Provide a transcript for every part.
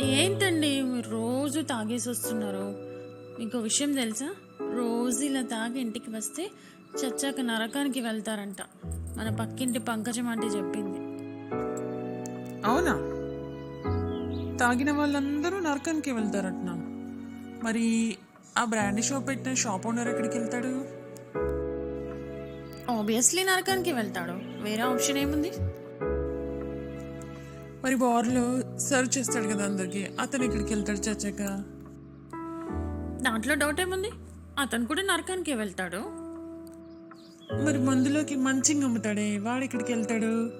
ఏంటండి మీరు రోజు తాగేసి వస్తున్నారు? మీకు విషయం తెలుసా? రోజు ఇలా తాగి ఇంటికి వస్తే చచ్చాక నరకానికి వెళ్తారంట. మన పక్కింటి పంకజం అంటే చెప్పింది. అవునా? తాగిన వాళ్ళందరూ నరకానికి వెళ్తారట్నా మరి ఆ బ్రాండ్ షాప్ పెట్టిన షాప్ ఓనర్ ఎక్కడికి వెళ్తాడు? ఆబ్వియస్లీ నరకానికి వెళ్తాడు. వేరే ఆప్షన్ ఏముంది? మరి బార్లో సర్వ్ చేస్తాడు కదా అందరికి. అతను ఎక్కడికి వెళ్తాడు చచ్చాక దాంట్లో డౌట్ ఏముంది? అతను కూడా నరకానికి వెళ్తాడు. మరి మందులోకి మంచిగా అమ్ముతాడే. వాడు ఎక్కడికి వెళ్తాడు?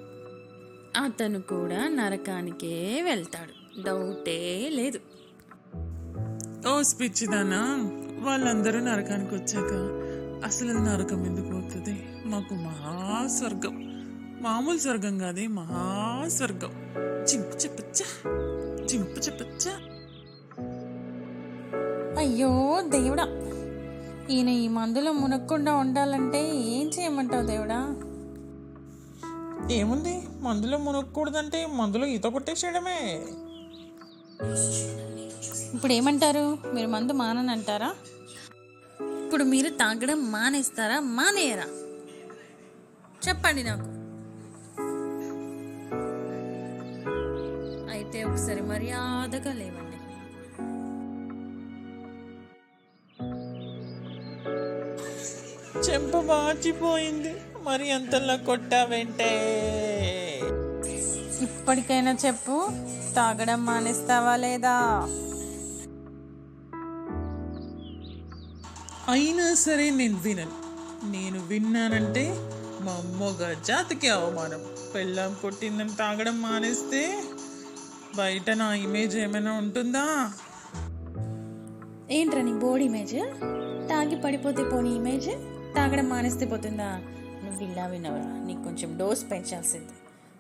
అతను కూడా నరకానికే వెళ్తాడు. డౌటే లేదు. ఓ పిచ్చిదానా వాళ్ళందరూ నరకానికి వచ్చాక అసలు నరకం ఎందుకు అవుతుంది మాకు మహా స్వర్గం. మామూలు స్వర్గం కాదే మహా స్వర్గం చింపు చెప్పచ్చా చింపు చెప్పచ్చా అయ్యో దేవుడా. ఈయన ఈ మందులో మునక్కుండా ఉండాలంటే ఏం చేయమంటావు దేవుడా? ఏముంది? మందులో మునగకూడదంటే మందులో ఈత కొట్టేసేయడమే. ఇప్పుడు ఏమంటారు మీరు మందు మాననంటారా? ఇప్పుడు మీరు తాగడం మానేస్తారా? మానేయరా? చెప్పండి నాకు. మర్యాదగా లేవండి. చెంప వాచిపోయింది మరి అంతలా కొట్టావంటే? ఇప్పటికైనా చెప్పు. తాగడం మానేస్తావా లేదా? అయినా సరే నేను వినను. నేను విన్నానంటే మా మొగ జాతికి అవమానం. పెళ్ళాం కొట్టిందని తాగడం మానేస్తే బయట నా ఇమేజ్ ఏమైనా ఉంటుందా? ఏంట్రా నీ బోర్డ్ ఇమేజ్ తాగి పడిపోతే పోనీ ఇమేజ్ తాగడం మానేస్తే పోతుందా? నువ్వు విన్నా విన్నావా నీకు కొంచెం డోస్ పెంచాల్సింది.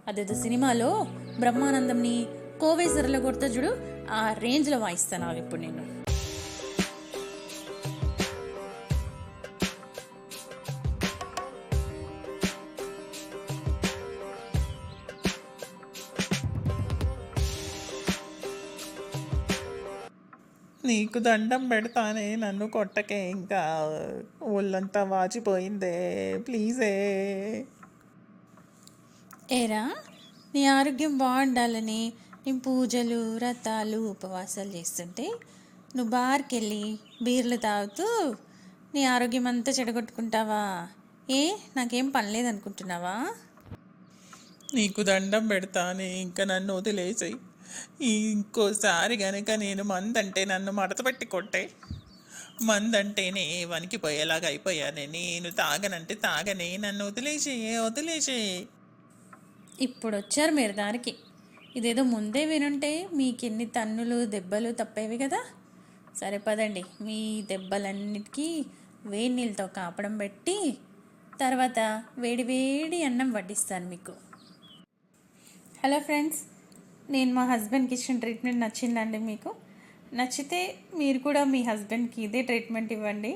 అదేదో సినిమాలో బ్రహ్మానందంని కోవేశ్వరలో కొడతా చూడు ఆ రేంజ్లో వాయిస్తాను ఇప్పుడు నేను. నీకు దండం పెడతానే నన్ను కొట్టకే ఇంకా. ఒళ్ళంతా వాచిపోయిందే. ప్లీజే. ఏరా నీ ఆరోగ్యం బాగుండాలని నేను పూజలు వ్రతాలు ఉపవాసాలు చేస్తుంటే నువ్వు బార్కి వెళ్ళి బీర్లు తాగుతూ నీ ఆరోగ్యం అంతా చెడగొట్టుకుంటావా? ఏ నాకేం పని అనుకుంటున్నావా నీకు దండం పెడతానే ఇంకా నన్ను వదిలేసాయి. ఇంకోసారి గనక నేను మందంటే నన్ను మడతపెట్టి కొట్టే. మందంటేనే వణికిపోయేలాగా అయిపోయానే. నేను తాగనంటే తాగనే. నన్ను వదిలేసే వదిలేసే. ఇప్పుడు వచ్చారు మీరు దానికి ఇదేదో ముందే వినుంటే మీకెన్ని తన్నులు దెబ్బలు తప్పేవి కదా. సరే పదండి. మీ దెబ్బలన్నిటికీ వేడి నీళ్ళతో కాపడం పెట్టి తర్వాత వేడి వేడి అన్నం వడ్డిస్తాను మీకు. Hello friends. నేను మా హస్బెండ్కి ఇచ్చిన ట్రీట్మెంట్ నచ్చిందండి మీకు. నచ్చితే మీరు కూడా మీ హస్బెండ్కి ఇదే ట్రీట్మెంట్ ఇవ్వండి.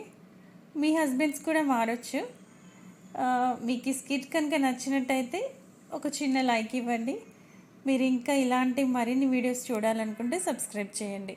మీ హస్బెండ్స్ కూడా మారొచ్చు. మీకు ఈ స్కిట్ కనుక నచ్చినట్టయితే ఒక చిన్న లైక్ ఇవ్వండి. మీరు ఇంకా ఇలాంటి మరిన్ని వీడియోస్ చూడాలనుకుంటే సబ్స్క్రైబ్ చేయండి.